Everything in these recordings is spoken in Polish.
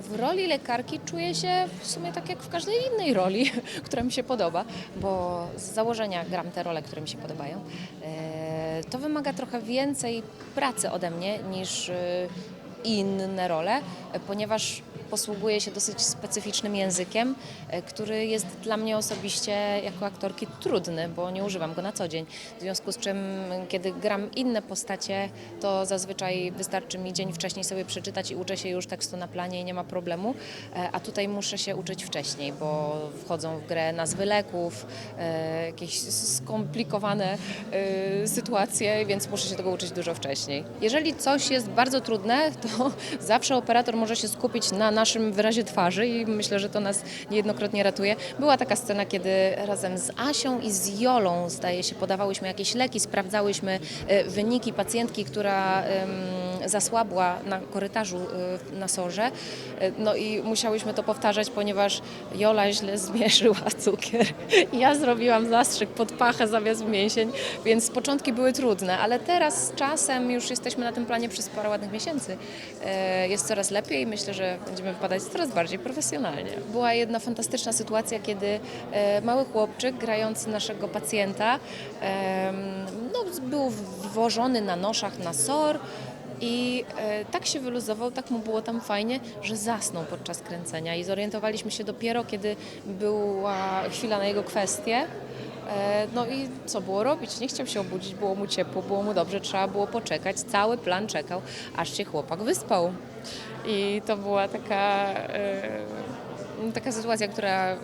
W roli lekarki czuję się w sumie tak jak w każdej innej roli, która mi się podoba, bo z założenia gram te role, które mi się podobają. E, To wymaga trochę więcej pracy ode mnie niż e, inne role, e, ponieważ posługuję się dosyć specyficznym językiem, e, który jest dla mnie osobiście jako aktorki trudny, bo nie używam go na co dzień. W związku z czym, kiedy gram inne postacie, to zazwyczaj wystarczy mi dzień wcześniej sobie przeczytać i uczę się już tekstu na planie i nie ma problemu. E, A tutaj muszę się uczyć wcześniej, bo wchodzą w grę nazwy leków, e, jakieś skomplikowane sytuacje, więc muszę się tego uczyć dużo wcześniej. Jeżeli coś jest bardzo trudne, to zawsze operator może się skupić na naszym wyrazie twarzy i myślę, że to nas niejednokrotnie ratuje. Była taka scena, kiedy razem z Asią i z Jolą, zdaje się, podawałyśmy jakieś leki, sprawdzałyśmy e, wyniki pacjentki, która zasłabła na korytarzu e, na sorze. E, No i musiałyśmy to powtarzać, ponieważ Jola źle zmierzyła cukier. Ja zrobiłam zastrzyk pod pachę zamiast mięsień, więc początki były trudne, ale teraz z czasem już jesteśmy na tym planie przez parę ładnych miesięcy. E, Jest coraz lepiej i myślę, że będziemy wypadać coraz bardziej profesjonalnie. Była jedna fantastyczna sytuacja, kiedy mały chłopczyk grający naszego pacjenta no, był wwożony na noszach na SOR. I e, tak się wyluzował, tak mu było tam fajnie, że zasnął podczas kręcenia. I zorientowaliśmy się dopiero, kiedy była chwila na jego kwestię. E, no i co było robić? Nie chciał się obudzić, było mu ciepło, było mu dobrze, trzeba było poczekać. Cały plan czekał, aż się chłopak wyspał. I to była taka, e, taka sytuacja, która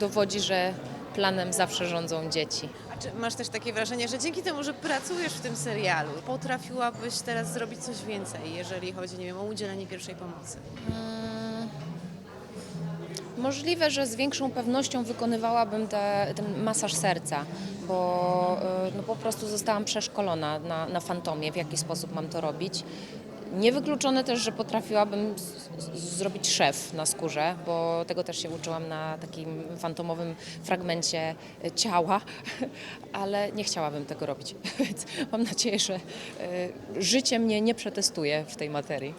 dowodzi, że planem zawsze rządzą dzieci. A czy masz też takie wrażenie, że dzięki temu, że pracujesz w tym serialu, potrafiłabyś teraz zrobić coś więcej, jeżeli chodzi, nie wiem, o udzielenie pierwszej pomocy? Możliwe, że z większą pewnością wykonywałabym te, ten masaż serca, bo y, no, po prostu zostałam przeszkolona na, na fantomie, w jaki sposób mam to robić. Niewykluczone też, że potrafiłabym zrobić szef na skórze, bo tego też się uczyłam na takim fantomowym fragmencie y, ciała, ale nie chciałabym tego robić. Więc mam nadzieję, że y, życie mnie nie przetestuje w tej materii.